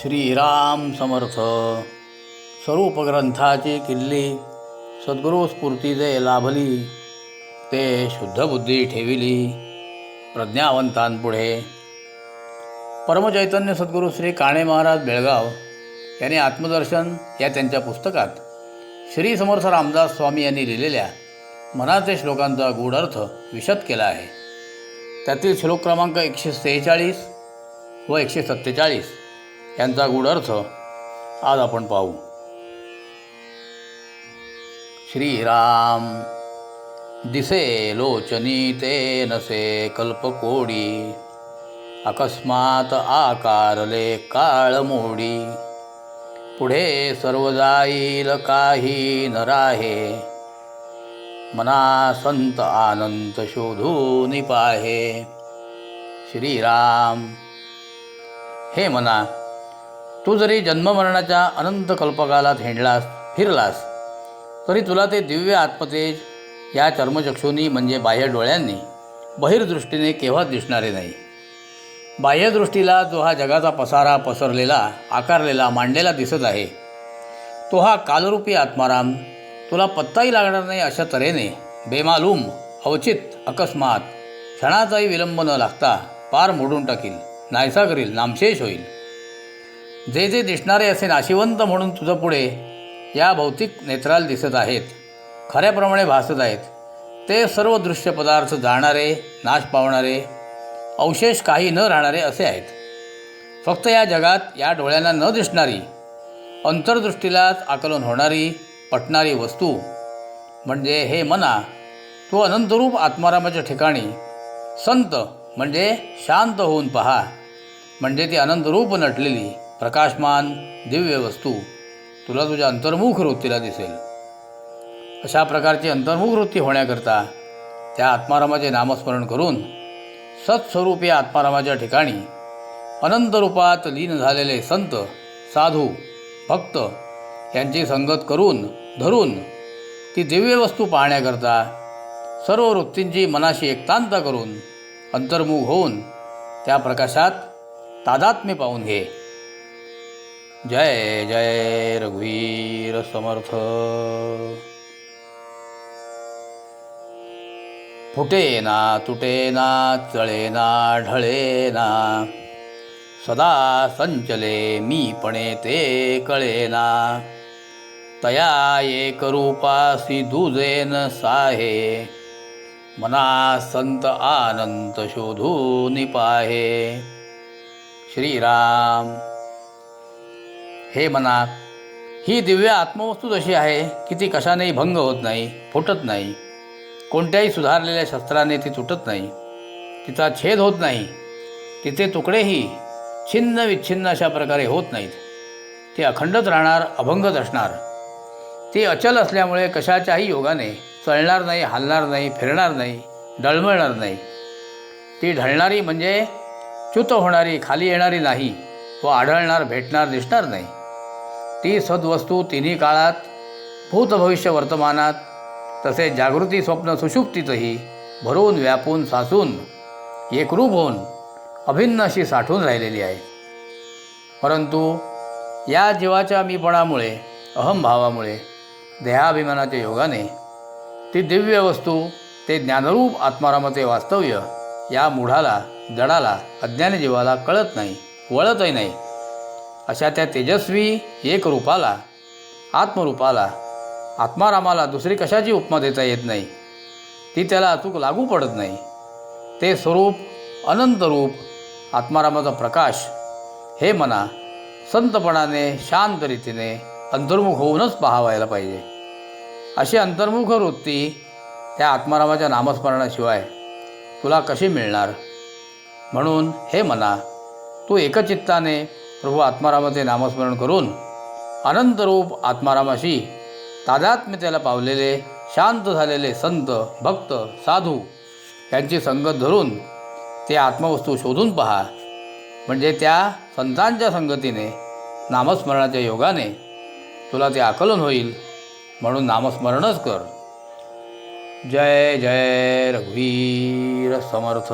श्रीराम समर्थ. स्वरूप ग्रंथाची किल्ली सद्गुरू स्फूर्तीचे लाभली ते शुद्ध बुद्धी ठेविली प्रज्ञावंतांपुढे परमचैतन्य सद्गुरू श्री काणे महाराज बेळगाव यांनी आत्मदर्शन या त्यांच्या पुस्तकात श्री समर्थ रामदास स्वामी यांनी लिहिलेल्या मनाचे श्लोकांचा गूढ अर्थ विशद केला आहे. त्यातील श्लोक क्रमांक एकशे सेहेचाळीस व एकशे सत्तेचाळीस यांचा गूढ अर्थ आज आपण पाहू. श्रीराम दिसे लोचनी ते नसे कल्पकोडी अकस्मात आकारले काळ मोडी. पुढे सर्व जाईल काही न राहे मना संत आनंद शोधून पाहे. श्रीराम हे मना तू जरी जन्ममरणाच्या अनंत कल्पकालात हिंडलास फिरलास तरी तुला ते दिव्य आत्मतेज या चर्मचक्षुनी म्हणजे बाह्य डोळ्यांनी बहिर्दृष्टीने केव्हाच दिसणारे नाही. बाह्यदृष्टीला जो हा जगाचा पसारा पसरलेला आकारलेला मांडलेला दिसत आहे तो हा कालरूपी आत्माराम तुला पत्ताही लागणार नाही अशा तऱ्हेने बेमालूम अवचित अकस्मात क्षणाचाही विलंब न लागता पार मोडून टाकील नायसा करील नामशेष होईल. जे जे दिसणारे असे नाशिवंत म्हणून तुझं पुढे या भौतिक नेत्राला दिसत आहेत खऱ्याप्रमाणे भासत आहेत ते सर्व दृश्य पदार्थ जाणारे नाश पावणारे अवशेष काही न राहणारे असे आहेत. फक्त या जगात या डोळ्यांना न दिसणारी अंतर्दृष्टीलाच आकलन होणारी पटणारी वस्तू म्हणजे हे मना तू अनंतरूप आत्मारामाच्या ठिकाणी संत म्हणजे शांत होऊन पहा म्हणजे ती अनंतरूप नटलेली प्रकाशमान दिव्य वस्तू. तुला तुझ्या अंतर्मुख वृत्तीला दिसेल. अशा प्रकारची अंतर्मुख वृत्ती होण्याकरता त्या आत्मारामाचे नामस्मरण करून सत्स्वरूपी आत्मारामाच्या ठिकाणी अनंत रूपात लीन झालेले संत साधू भक्त यांची संगत करून धरून ती दिव्य वस्तू पाहण्याकरता सर्व वृत्तींची मनाशी एकतांत करून अंतर्मुख होऊन त्या प्रकाशात तादात्म्य पाहून घे. जय जय रघुवीर समर्थ. फुटेना तुटेना चळेना ढळेना सदा संचले मीपणे ते कळेना. तया एक रूपासी दुजेन साहे मना संत आनंत शोधून पाहे. श्रीराम हे मना ही दिव्य आत्मवस्तू जशी आहे की ती कशानेही भंग होत नाही फुटत नाही. कोणत्याही सुधारलेल्या शस्त्राने ती तुटत नाही. तिचा छेद होत नाही. तिचे तुकडेही छिन्न विच्छिन्न अशा प्रकारे होत नाहीत. ते अखंडच राहणार अभंगच असणार. ती अचल असल्यामुळे कशाच्याही योगाने चळणार नाही हलणार नाही फिरणार नाही डळमळणार नाही. ती ढळणारी म्हणजे च्युत होणारी खाली येणारी नाही व आढळणार भेटणार दिसणार नाही. ती सद्वस्तू तिन्ही काळात भूत भविष्य वर्तमानात तसेच जागृती स्वप्न सुषुप्तीतही भरून व्यापून साचून एकरूप होऊन अभिन्न अशी साठून राहिलेली आहे. परंतु या जीवाच्या मीपणामुळे अहमभावामुळे देहाभिमानाच्या योगाने ती दिव्य वस्तू ते ज्ञानरूप आत्मारामाचे वास्तव्य या मूढाला जडाला अज्ञानी जीवाला कळत नाही वळतही नाही. अशा त्या तेजस्वी एक रूपाला आत्मरूपाला आत्मारामाला दुसरी कशाची उपमा देता येत नाही? ती त्याला अचूक लागू पडत नाही. ते स्वरूप अनंत रूप आत्मारामाचा प्रकाश हे मना संतपणाने शांत रीतीने अंतर्मुख होऊनच पाहावायला पाहिजे. अशी अंतर्मुख वृत्ती त्या आत्मारामाच्या नामस्मरणाशिवाय तुला कशी मिळणार? म्हणून हे मना तू एकचित्ताने प्रभू आत्मारामाचे नामस्मरण करून अनंतरूप आत्मारामाशी तादात्म्यतेला पावलेले शांत झालेले संत भक्त साधू यांची संगत धरून ते आत्मवस्तू शोधून पहा. म्हणजे त्या संतांच्या संगतीने नामस्मरणाच्या योगाने तुला ते आकलन होईल. म्हणून नामस्मरणच कर. जय जय रघुवीर समर्थ.